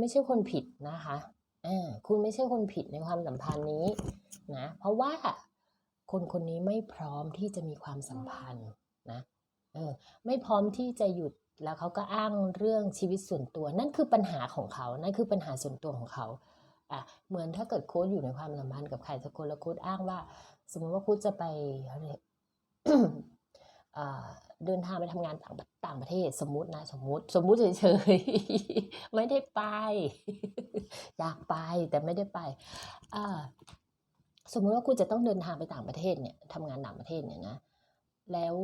ไม่ใช่คนผิดนะคะอ่าคุณไม่ใช่คนผิดในความสัมพันธ์นี้นะ เพราะว่าคนคนนี้ไม่พร้อมที่จะมีความสัมพันธ์นะเออไม่พร้อมที่จะหยุดแล้วเขาก็อ้างเรื่องชีวิตส่วนตัว นั่นคือปัญหาของเขา นั่นคือปัญหาส่วนตัวของเขาอะเหมือนถ้าเกิดโค้ดอยู่ในความสัมพันธ์กับใครสักคนแล้วโค้ดอ้างว่า สมมติว่าโค้ดจะไปอะไร เดินทางไปทำงานต่างประต่างประเทศสมมตินะสมมติ สมมุติเฉยๆไม่ได้ไป อยากไปแต่ไม่ได้ไปอ่าสมมุติว่าคุณจะต้องเดินทางไปต่างประเทศเนี่ยทำงานต่างประเทศเนี่ยนะ แล้ว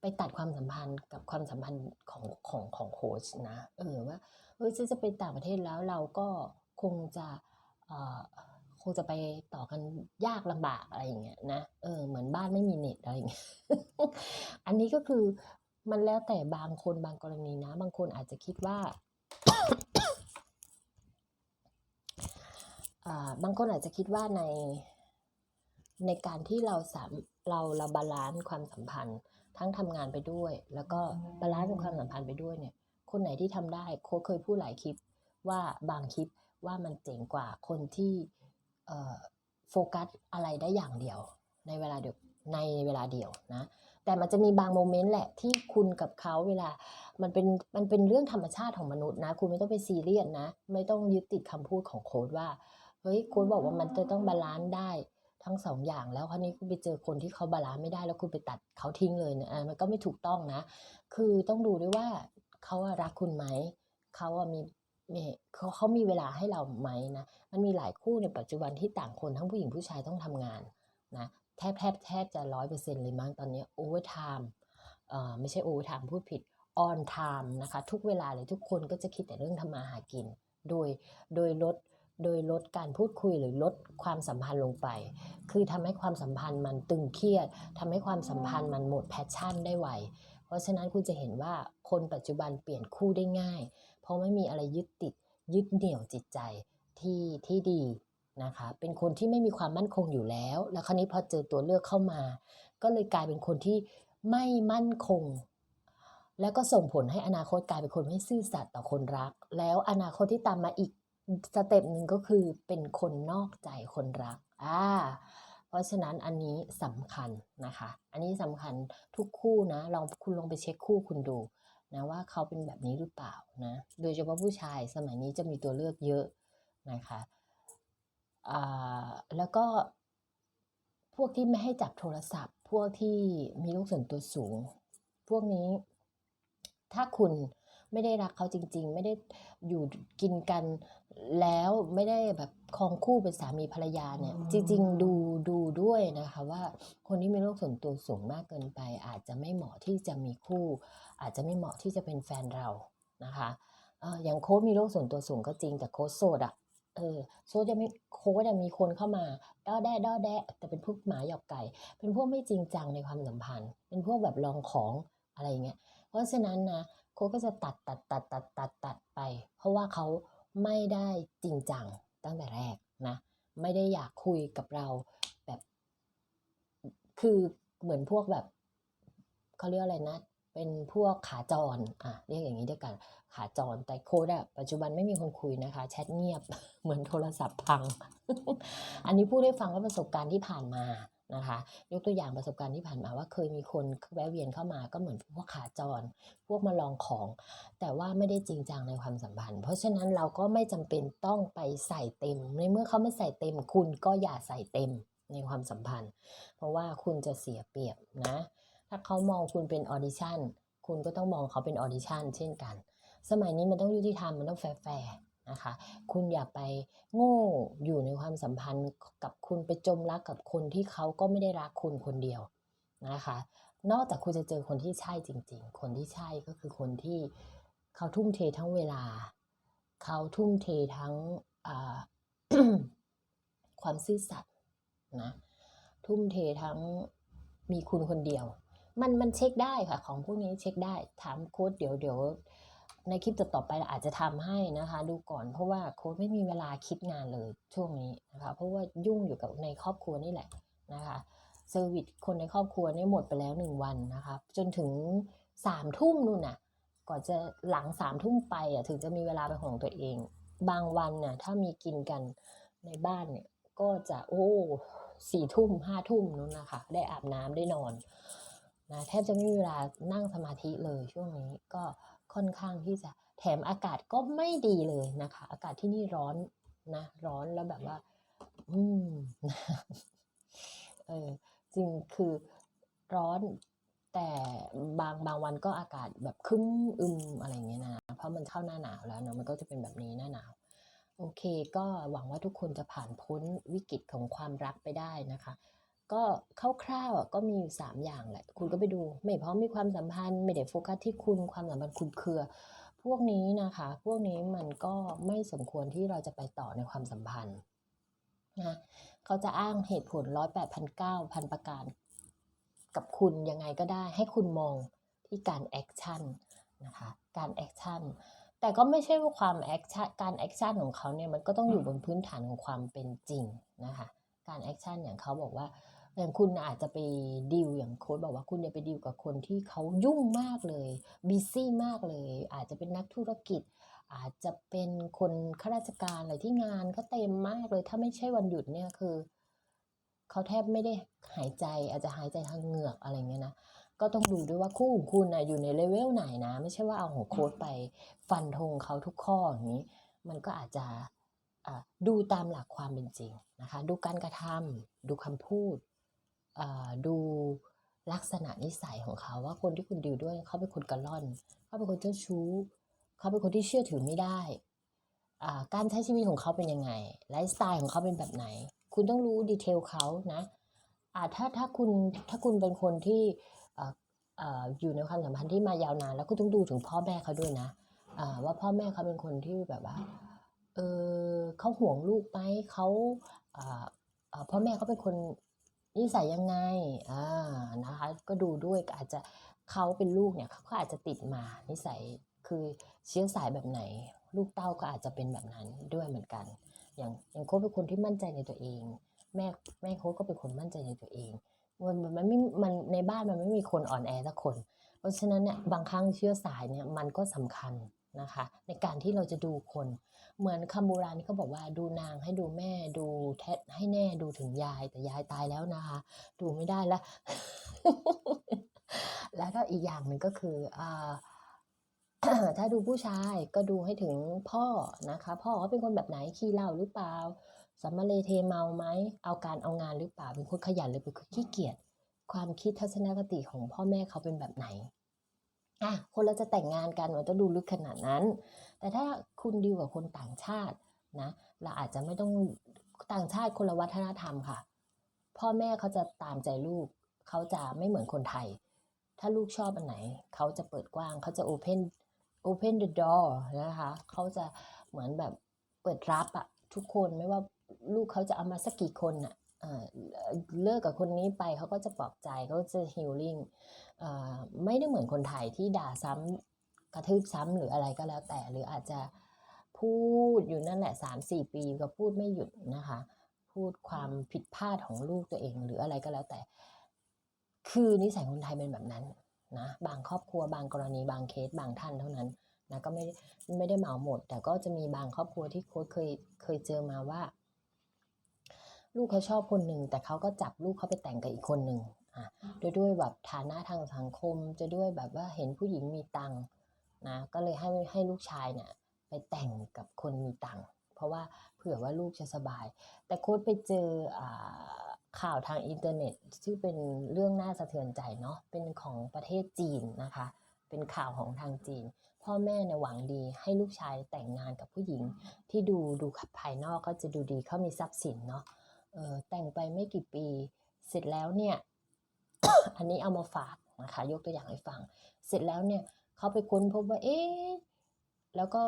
ไปตัดความสัมพันธ์กับความสัมพันธ์ของของของโค้ชนะ เออว่าเออฉันจะไปต่างประเทศแล้วเราก็คงจะเออ คงจะไปต่อกันยากลำบากอะไรอย่างเงี้ยนะเออเหมือนบ้านไม่มีเน็ตอะไรอย่างเงี้ยอันนี้ก็คือมันแล้วแต่บางคนบางกรณีนะ บางคนอาจจะคิดว่าอ่าบางคนอาจจะคิดว่าในในการที่เราสามเราเราบาลานซ์ความสัมพันธ์ ทั้งทำงานไปด้วย แล้วก็บาลานซ์ความสัมพันธ์ไปด้วยเนี่ย คนไหนที่ทำได้โค้ชเคยพูดหลายคลิปว่าบางคลิปว่ามันเจ๋งกว่าคนที่ โฟกัสอะไรได้อย่างเดียวในเวลาเดียวในเวลาเดียวนะแต่มันจะมีบางโมเมนต์แหละที่คุณกับเขาเวลามันเป็นมันเป็นเรื่องธรรมชาติของมนุษย์นะ คุณไม่ต้องไปซีเรียสนะ ไม่ต้องยึดติดคำพูดของโค้ดว่าเฮ้ยโค้ดบอกว่ามันจะต้องบาลานซ์ได้ทั้งสองอย่างแล้วคราวนี้คุณไปเจอคนที่เขาบาลานซ์ไม่ได้แล้วคุณไปตัดเขาทิ้งเลยเนี่ยมันก็ไม่ถูกต้องนะ คือต้องดูด้วยว่าเขารักคุณไหมเขามี มีเขาเขามีเวลาให้เราไหมนะ มันมีหลายคู่ในปัจจุบันที่ต่างคนทั้งผู้หญิงผู้ชายต้องทำงานนะแทบแทบแทบจะร้อยเปอร์เซ็นต์เลยมั้งตอนนี้โอเวอร์ไทม์เอ่อไม่ใช่โอเวอร์ไทม์พูดผิดออนไทม์นะคะทุกเวลาเลยทุกคนก็จะคิดแต่เรื่องทำมาหากิน โดยโดยลดโดยลดการพูดคุยหรือลดความสัมพันธ์ลงไป คือทำให้ความสัมพันธ์มันตึงเครียดทำให้ความสัมพันธ์มันหมดแพชชั่นได้ไว เพราะฉะนั้นคุณจะเห็นว่าคนปัจจุบันเปลี่ยนคู่ได้ง่าย ราะไม่มีอะไรยึดติดยึดเหนี่ยวจิตใจที่ที่ดีนะคะเป็นคนที่ไม่มีความมั่นคงอยู่แล้ว แล้วคราวนี้พอเจอตัวเลือกเข้ามา ก็เลยกลายเป็นคนที่ไม่มั่นคง แล้วก็ส่งผลให้อนาคตกลายเป็นคนไม่ซื่อสัตย์ต่อคนรัก แล้วอนาคตที่ตามมาอีกสเต็ปหนึ่งก็คือเป็นคนนอกใจคนรักอ่าเพราะฉะนั้นอันนี้สำคัญนะคะ อันนี้สำคัญทุกคู่นะลองคุณลองไปเช็คคู่คุณดู นะว่าเขาเป็นแบบนี้หรือเปล่านะโดยเฉพาะผู้ชายสมัยนี้จะมีตัวเลือกเยอะนะคะอ่าแล้วก็พวกที่ไม่ให้จับโทรศัพท์ พวกที่มีโรคส่วนตัวสูง พวกนี้ถ้าคุณ ไม่ได้รักเขาจริง ๆ ไม่ได้อยู่กินกันแล้วไม่ได้แบบครองคู่เป็นสามีภรรยาเนี่ย จริง ๆ ดูดูด้วยนะคะว่าคนที่มีโรคส่วนตัวสูงมากเกินไป อาจจะไม่เหมาะที่จะมีคู่ อาจจะไม่เหมาะที่จะเป็นแฟนเรานะคะเอ่ออย่างโค้ชมีโรคส่วนตัวสูงก็จริง แต่โค้ชโสดอะเออโค้ชจะไม่โค้ชจะมีคนเข้ามาด้อแด้ด้อแด้แต่เป็นพวกหมาหยอกไก่ เป็นพวกไม่จริงจังในความสัมพันธ์ เป็นพวกแบบลองของอะไรอย่างเงี้ยเพราะฉะนั้นนะ โค้ชก็จะตัดตัดตัดตัดตัดตัดไป เพราะว่าเขาไม่ได้จริงจังตั้งแต่แรกนะ ไม่ได้อยากคุยกับเราแบบ คือเหมือนพวกแบบเขาเรียกอะไรนะ เป็นพวกขาจรอะเรียกอย่างนี้ด้วยกัน ขาจรแต่โค้ดอะปัจจุบันไม่มีคนคุยนะคะ แชทเงียบเหมือนโทรศัพท์พัง อันนี้พูดให้ฟังว่าประสบการณ์ที่ผ่านมา นะคะ ยกตัวอย่างประสบการณ์ที่ผ่านมาว่าเคยมีคนแวะเวียนเข้ามาก็เหมือนพวกขาจร พวกมาลองของ แต่ว่าไม่ได้จริงจังในความสัมพันธ์ เพราะฉะนั้นเราก็ไม่จำเป็นต้องไปใส่เต็ม ในเมื่อเขาไม่ใส่เต็ม คุณก็อย่าใส่เต็มในความสัมพันธ์ เพราะว่าคุณจะเสียเปรียบนะ ถ้าเขามองคุณเป็นออดิชั่นคุณก็ต้องมองเขาเป็นออดิชั่นเช่นกัน สมัยนี้มันต้องยุติธรรมมันต้องแฟร์ นะคะ คุณอย่าไปโง่อยู่ในความสัมพันธ์กับคุณไปจมรักกับคนที่เขาก็ไม่ได้รักคุณคนเดียวนะคะ นอกจากคุณจะเจอคนที่ใช่จริง ๆ คนที่ใช่ก็คือคนที่เขาทุ่มเททั้งเวลา เขาทุ่มเททั้งความซื่อสัตย์นะทุ่มเททั้งมีคุณคนเดียว มันมันเช็คได้ค่ะ ของพวกนี้เช็คได้ถามโค้ดเดี๋ยวเดี๋ยว ในคลิปต่อๆไปเราอาจจะทำให้นะคะ ดูก่อนเพราะว่าโค้ดไม่มีเวลาคิดงานเลยช่วงนี้นะคะเพราะว่ายุ่งอยู่กับในครอบครัวนี่แหละนะคะเซอร์วิสคนในครอบครัวนี่หมดไปแล้วหนึ่งวันนะคะจนถึงสามทุ่มนู่นน่ะก่อนจะหลังสามทุ่มไปอะถึงจะมีเวลาเป็นของตัวเอง บางวันเนี่ยถ้ามีกินกันในบ้านเนี่ยก็จะโอ้สี่ทุ่มห้าทุ่มนู้นนะคะ ได้อาบน้ำได้นอนนะแทบจะไม่มีเวลานั่งสมาธิเลยช่วงนี้ก็ ค่อนข้างที่จะแถมอากาศก็ไม่ดีเลยนะคะ อากาศที่นี่ร้อนนะร้อนแล้วแบบว่า อืมเออจริงคือร้อนแต่บางบางวันก็อากาศแบบคึ้มอึมอะไรเงี้ยนะ เพราะมันเข้าหน้าหนาวแล้วเนาะมันก็จะเป็นแบบนี้หน้าหนาว โอเค ก็หวังว่าทุกคนจะผ่านพ้นวิกฤตของความรักไปได้นะคะ ก็คร่าวๆอะก็มีอยู่สามอย่างแหละ คุณก็ไปดู ไม่พร้อมมีความสัมพันธ์ ไม่ได้โฟกัสที่คุณความสัมพันธ์คุณเครือ พวกนี้นะคะ พวกนี้มันก็ไม่สมควรที่เราจะไปต่อในความสัมพันธ์นะเขาจะอ้างเหตุผลร้อยแปดพันเก้าพันประการ กับคุณยังไงก็ได้ให้คุณมองที่การแอคชั่นนะคะการแอคชั่นแต่ก็ไม่ใช่ว่าความแอคชั่นการแอคชั่นของเขาเนี่ยมันก็ต้องอยู่บนพื้นฐานของความเป็นจริงนะคะการแอคชั่นอย่างเขาบอกว่า อย่างคุณอาจจะไปดีลอย่างโค้ดบอกว่าคุณเนี่ยไปดีลกับคนที่เขายุ่งมากเลยบิซี่มากเลย อาจจะเป็นนักธุรกิจ อาจจะเป็นคนข้าราชการอะไรที่งานก็เต็มมากเลย ถ้าไม่ใช่วันหยุดเนี่ยคือเขาแทบไม่ได้หายใจ อาจจะหายใจทางเหงือกอะไรเงี้ยนะก็ต้องดูด้วยว่าคู่ของคุณนะอยู่ในเลเวลไหนนะ ไม่ใช่ว่าเอาของโค้ดไปฟันธงเขาทุกข้ออย่างนี้ มันก็อาจจะดูตามหลักความเป็นจริงนะคะ ดูการกระทำดูคำพูด ดูลักษณะนิสัยของเขาว่าคนที่คุณดีลด้วยเขาเป็นคนกระล่อน เขาเป็นคนเจ้าชู้ เขาเป็นคนที่เชื่อถือไม่ได้การใช้ชีวิตของเขาเป็นยังไงไลฟ์สไตล์ของเขาเป็นแบบไหน คุณต้องรู้ดีเทลเขานะอ่าถ้าถ้าคุณถ้าคุณเป็นคนที่อยู่ในความสัมพันธ์ที่มายาวนาน แล้วก็ต้องดูถึงพ่อแม่เขาด้วยนะว่าพ่อแม่เขาเป็นคนที่แบบว่าเออเขาห่วงลูกไหมเขาพ่อแม่เขาเป็นคน นิสัยยังไงอ่านะคะ ก็ดูด้วยอาจจะเขาเป็นลูกเนี่ยเขาก็อาจจะติดมานิสัยคือเชื้อสายแบบไหน ลูกเต้าก็อาจจะเป็นแบบนั้นด้วยเหมือนกัน อย่างอย่างโค้ชเป็นคนที่มั่นใจในตัวเอง แม่แม่โค้ชก็เป็นคนมั่นใจในตัวเองมันมันไม่มันในบ้านมันไม่มีคนอ่อนแอสักคน เพราะฉะนั้นเนี่ยบางครั้งเชื้อสายเนี่ยมันก็สำคัญ นะคะในการที่เราจะดูคน เหมือนคำโบราณที่เขาบอกว่าดูนางให้ดูแม่ดูแท้ให้แน่ดูถึงยายแต่ยายตายแล้วนะคะ ดูไม่ได้ละ แล้วก็อีกอย่างหนึ่งก็คืออ่าถ้าดูผู้ชายก็ดูให้ถึงพ่อนะคะ พ่อเขาเป็นคนแบบไหนขี้เหล้าหรือเปล่าสัมมาเลเทเมาไหมเอาการเอางานหรือเปล่าเป็นคนขยันหรือเป็นคนขี้เกียจความคิดทัศนคติของพ่อแม่เขาเป็นแบบไหน อะคนเราจะแต่งงานกันมันต้องดูลึกขนาดนั้น แต่ถ้าคุณดีลกับคนต่างชาตินะเราอาจจะไม่ต้องต่างชาติคนละวัฒนธรรมค่ะ พ่อแม่เขาจะตามใจลูกเขาจะไม่เหมือนคนไทย ถ้าลูกชอบอันไหน เขาจะเปิดกว้าง เขาจะ open open the door นะคะเขาจะเหมือนแบบเปิดรับอะทุกคนไม่ว่าลูกเขาจะเอามาสักกี่คนอะ เออเลิกกับคนนี้ไปเขาก็จะปลอบใจเขาจะ healing เอ่อไม่ได้เหมือนคนไทยที่ด่าซ้ำกระทืบซ้ำหรืออะไรก็แล้วแต่ หรืออาจจะพูดอยู่นั่นแหละสามสี่ปีก็พูดไม่หยุดนะคะ พูดความผิดพลาดของลูกตัวเองหรืออะไรก็แล้วแต่ คือนิสัยคนไทยเป็นแบบนั้นนะบางครอบครัวบางกรณีบางเคสบางท่านเท่านั้นนะก็ไม่ได้ไม่ได้เหมาหมด แต่ก็จะมีบางครอบครัวที่โค้ชเคยเคยเจอมาว่า ลูกเขาชอบคนหนึ่งแต่เขาก็จับลูกเขาไปแต่งกับอีกคนหนึ่งอะด้วยด้วยแบบฐานะทางสังคมจะด้วยแบบว่าเห็นผู้หญิงมีตังค์นะก็เลยให้ให้ลูกชายเนี่ยไปแต่งกับคนมีตังค์เพราะว่าเผื่อว่าลูกจะสบาย แต่โค้ชไปเจออ่าข่าวทางอินเทอร์เน็ตที่เป็นเรื่องน่าสะเทือนใจเนาะเป็นของประเทศจีนนะคะ เป็นข่าวของทางจีน พ่อแม่เนี่ยหวังดีให้ลูกชายแต่งงานกับผู้หญิง ที่ดูดูภายนอกก็จะดูดีเขามีทรัพย์สินเนาะเออ แต่งไปไม่กี่ปี เสร็จแล้วเนี่ย อันนี้เอามาฝากนะคะยกตัวอย่างให้ฟัง เสร็จแล้วเนี่ยเขาไปค้นพบว่าเอ๊ะแล้วก็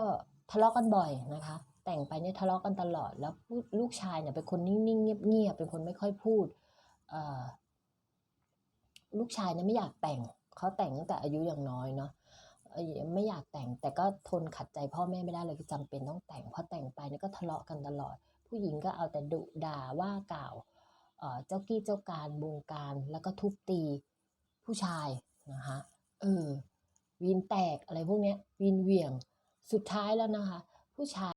ทะเลาะกันบ่อยนะคะ แต่งไปเนี่ยทะเลาะกันตลอด แล้วลูกชายเนี่ยเป็นคนนิ่งๆเงียบๆเป็นคนไม่ค่อยพูดเออลูกชายเนี่ยไม่อยากแต่งเขาแต่งตั้งแต่อายุยังน้อยเนาะไม่อยากแต่งแต่ก็ทนขัดใจพ่อแม่ไม่ได้เลยคือจำเป็นต้องแต่งพอแต่งไปเนี่ยก็ทะเลาะกันตลอด ผู้หญิงก็เอาแต่ดุด่าว่ากล่าวเจ้ากี้เจ้าการบงการแล้วก็ทุบตีผู้ชายนะคะเออวีนแตกอะไรพวกเนี้ยวีนเหวี่ยงสุดท้ายแล้วนะคะ ผู้ชาย